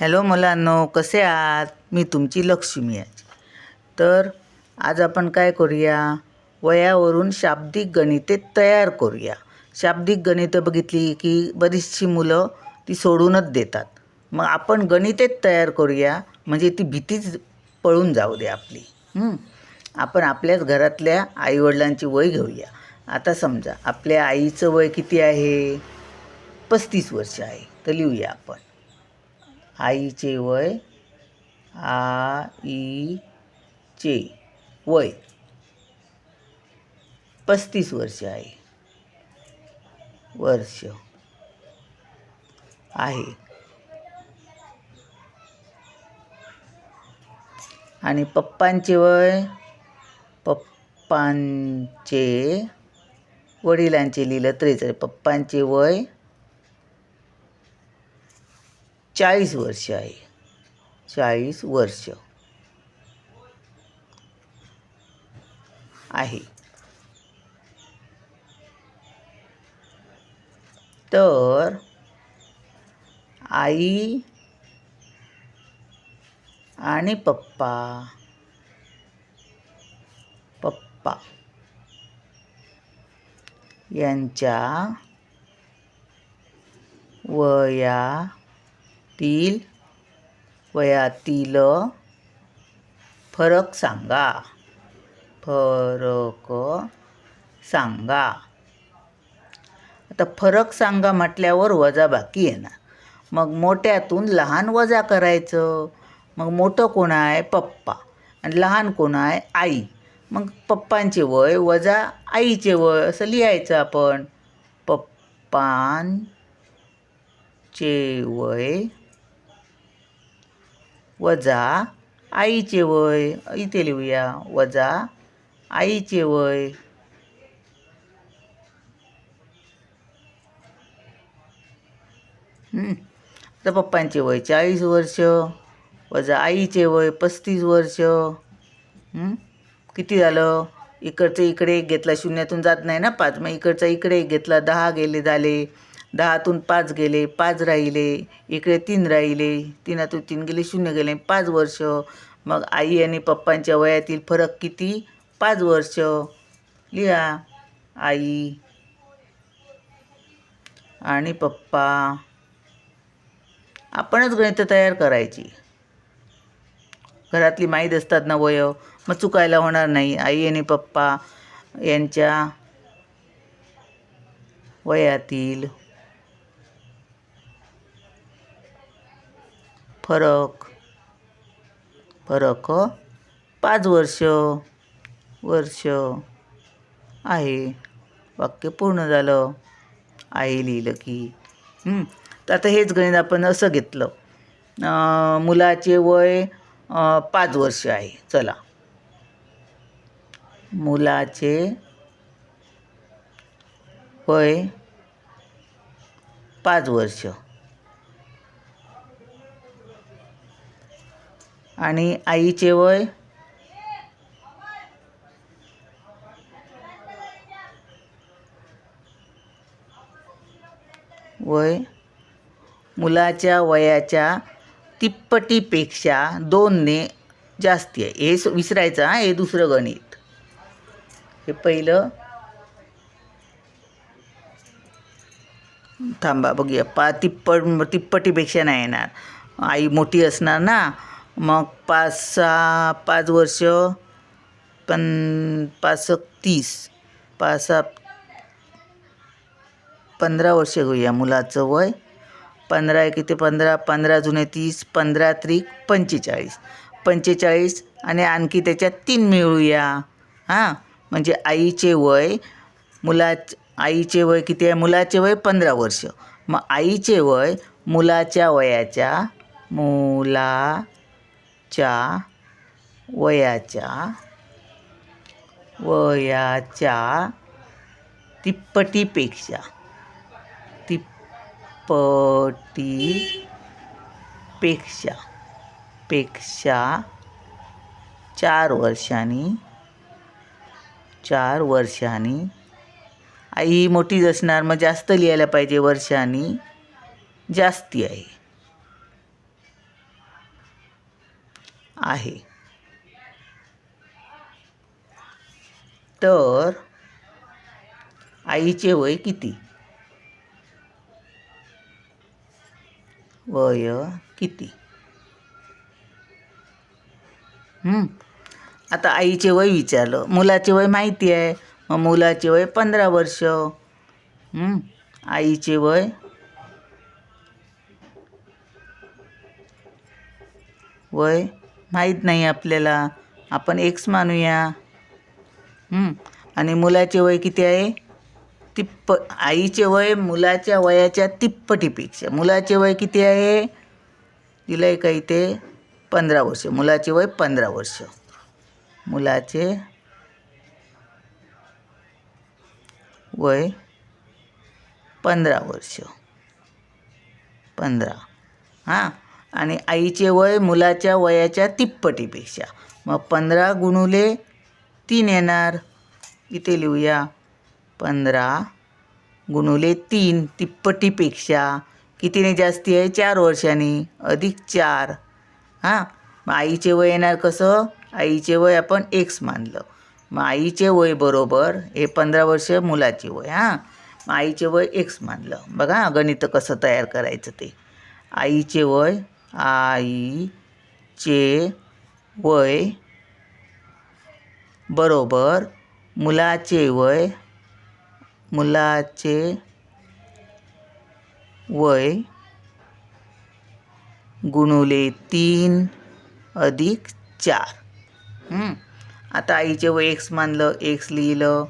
Hello मुलांनो कसे आहात? मी तुमची लक्ष्मी आहे. तर आज आपण काय करूया? वयावरून शाब्दिक गणिते तयार करूया. शाब्दिक गणितं बघितली की बरीचशी मुलं ती सोडूनच देतात. मग आपण गणितेच तयार करूया म्हणजे ती भीतीच पळून जाऊ दे आपली. आपण आपल्याच घरातल्या आईवडिलांची वय घेऊया. आता समजा आपल्या आईचं वय किती आहे? पस्तीस वर्ष आहे. तर लिहूया आपण. आईचे वय आईचे वय पस्तीस वर्ष आहे. वर्ष आहे. आणि पप्पांचे वय पप्पांचे वडिलांचे लिहिलं तरी चालेल पप्पांचे वय चाळीस वर्ष आहे. चाळीस वर्ष. आहे. तर आई आणि पप्पा. पप्पा. यांच्या वया वयातील वयातील फरक सांगा. फरक सांगा. आता फरक सांगा म्हटल्यावर वजाबाकी येणार मग मोठ्यातून लहान वजा करायचं. मग मोठं कोण आहे? पप्पा. आणि लहान कोण आहे? आई. मग पप्पांचे वय वजा आईचे वय असं लिहायचं आपण. पप्पांचे वय वजा आईचे वय इथे लिहूया वजा आईचे वय. हं. तर पप्पांचे वय चाळीस वर्ष वजा आईचे वय पस्तीस वर्ष. किती झालं? इकडचं इकडे एक घेतला शून्यातून जात नाही ना पाच. मग इकडचा इकडे एक घेतला दहा गेले झाले. दहातून पाच गेले पाच राहिले इकडे तीन राहिले तीनातून तीन गेले शून्य गेले पाच वर्ष. मग आई आणि पप्पांच्या वयातील फरक किती? पाच वर्ष. लिहा आई आणि पप्पा. आपणच गणितं तयार करायची. घरातली माहीत असतात ना वय? मग चुकायला होणार नाही. आई आणि पप्पा यांच्या वयातील फरक. फरक पाच वर्ष वर्ष आहे. वाक्य पूर्ण झालं. आहे लिहिलं की तर आता हेच गणित आपण असं घेतलं. मुलाचे वय पाच वर्ष आहे. चला. मुलाचे वय पाच वर्ष. आणि आईचे वय? वय? मुलाच्या वयाच्या तिप्पटीपेक्षा दोनने जास्ती आहे. हे स- विसरायचं हा? हे दुसरं गणित. हे पहिलं. थांबा बघूया. पा तिप्पट तिप्पटीपेक्षा नाही येणार. आई मोठी असणार ना? मग पाच सहा पाच वर्ष पण पाच तीस पाच सहा पंधरा वर्ष घेऊया मुलाचं वय. पंधरा एक किती पंधरा पंधरा जुने तीस पंधरा त्रिक पंचेचाळीस. पंचेचाळीस आणि आणखी त्याच्यात तीन मिळूया. हां? म्हणजे आईचे वय मुला आईचे वय किती आहे? मुलाचे वय पंधरा वर्ष. मग आईचे वय मुलाच्या वयाच्या मुला च्या वयाच्या वयाच्या तिप्पटीपेक्षा तिप्पटीपेक्षा पेक्षा चार वर्षांनी चार वर्षांनी. आई ही मोठीच असणार मग जास्त लिहायला पाहिजे वर्षांनी. जास्ती आहे. आहे. तर आईचे वय किती? वय किती? आता आईचे वय विचारलं. मुलाचे वय माहिती आहे. मग मुलाचे वय पंधरा वर्ष. आईचे वय वय माहीत नाही आपल्याला. आपण एक्स मानूया. आणि मुलाचे वय किती आहे? तिप्प आईचे वय मुलाच्या वयाच्या तिप्पटीपेक्षा. मुलाचे वय किती आहे? दिलं का इथे पंधरा वर्ष. मुलाचे वय पंधरा वर्ष. मुलाचे वय पंधरा वर्ष. पंधरा. हां? आणि आईचे वय मुलाच्या वयाच्या तिप्पटीपेक्षा. मग पंधरा गुणुले तीन येणार. इथे लिहूया. पंधरा गुणुले तीन तिप्पटीपेक्षा. कितीने जास्ती आहे? चार वर्षांनी. अधिक चार. हां? मग आईचे वय येणार कसं? आईचे वय आपण एक्स मानलं. मग आईचे वय बरोबर हे पंधरा वर्ष मुलाचे वय. हां? मग आईचे वय एक्स मानलं. बघा गणित कसं तयार करायचं ते. आईचे वय आईचे वय बरोबर मुलाचे वय मुलाचे वय गुणुले तीन अधिक चार. आता आईचे वय एक्स मानलं एक्स लिहिलं.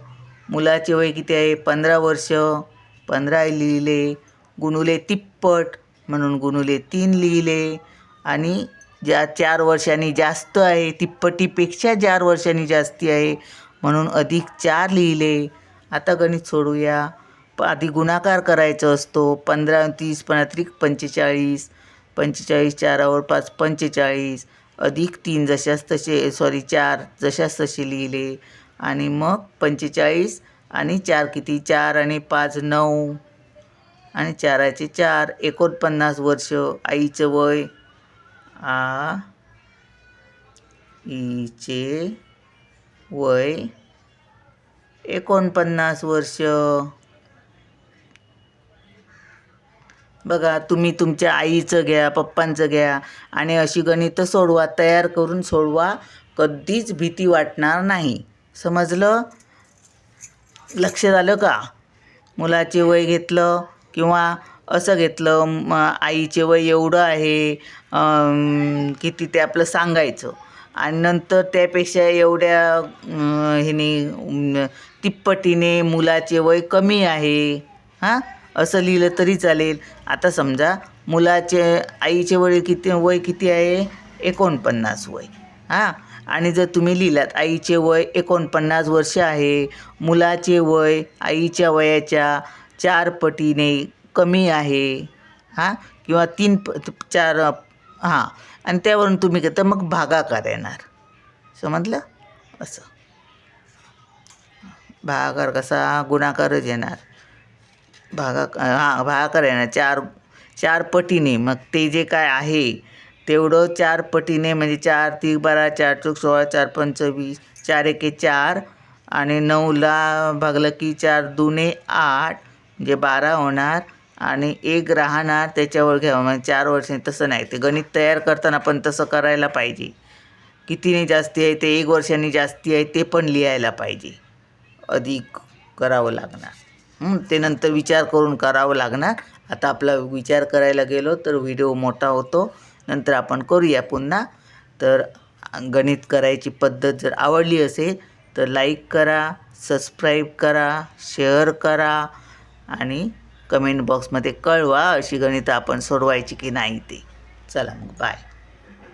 मुलाचे वय किती आहे? पंधरा वर्ष. पंधरा लिहिले. गुणुले तिप्पट. म्हणून गुणुले तीन लिहिले. आणि ज्या चार वर्षांनी जास्त आहे तिप्पटीपेक्षा चार वर्षांनी जास्ती आहे म्हणून अधिक चार लिहिले. आता गणित सोडूया. प आधी गुणाकार करायचा असतो. पंधरा तीस पण त्रिक पंचेचाळीस. पंचेचाळीस चारावर पाच पंचेचाळीस. अधिक तीन जशास तसे सॉरी चार जशास तसे लिहिले. आणि मग पंचेचाळीस आणि चार किती? चार आणि पाच नऊ. आणि चाराचे चार एकोणपन्नास वर्ष आईचं वय. आ ईचे वय एकोणपन्नास वर्ष. बघा तुम्ही तुमच्या आईचं घ्या पप्पांचं घ्या आणि अशी गणितं सोडवा तयार करून सोडवा. कधीच भीती वाटणार नाही. समजलं? लक्ष झालं का? मुलाचे वय घेतलं. किंवा असं घेतलं म आईचे वय एवढं आहे किती ते आपलं सांगायचं. आणि नंतर त्यापेक्षा एवढ्या ह्याने तिप्पटीने मुलाचे वय कमी आहे. हां? असं लिहिलं तरी चालेल. आता समजा मुलाचे आईचे वय किती वय किती आहे? एकोणपन्नास वय. हां? आणि जर तुम्ही लिहिलात आईचे वय एकोणपन्नास वर्ष आहे मुलाचे वय आईच्या वयाच्या चार पटीने कमी आहे. हां? किंवा तीन प चार हां. आणि त्यावरून तुम्ही तर मग भागाकार येणार. समजलं? असं. भागाकार कसा? गुणाकारच येणार. भागा हां भागाकार येणार. चार चार पटीने मग ते जे काय आहे तेवढं चार पटीने म्हणजे चार ती बारा चार चौक सोळा चार पंच वीस चार एके चार आणि नऊला भागलं की चार दुने आठ म्हणजे बारा होणार आणि एक राहणार त्याच्यावर घ्यावं. म्हणजे चार वर्षांनी तसं नाही. ते गणित तयार करताना पण तसं करायला पाहिजे. कितीने जास्ती आहे ते एक वर्षांनी जास्ती आहे ते पण लिहायला पाहिजे. अधिक करावं लागणार. ते नंतर विचार करून करावं लागणार. आता आपला विचार करायला गेलो तर व्हिडिओ मोठा होतो. नंतर आपण करूया पुन्हा. तर गणित करायची पद्धत जर आवडली असेल तर लाईक करा सबस्क्राईब करा शेअर करा. आणि कमेंट बॉक्समध्ये कळवा अशी गणितं आपण सोडवायची की नाही ते. चला मग बाय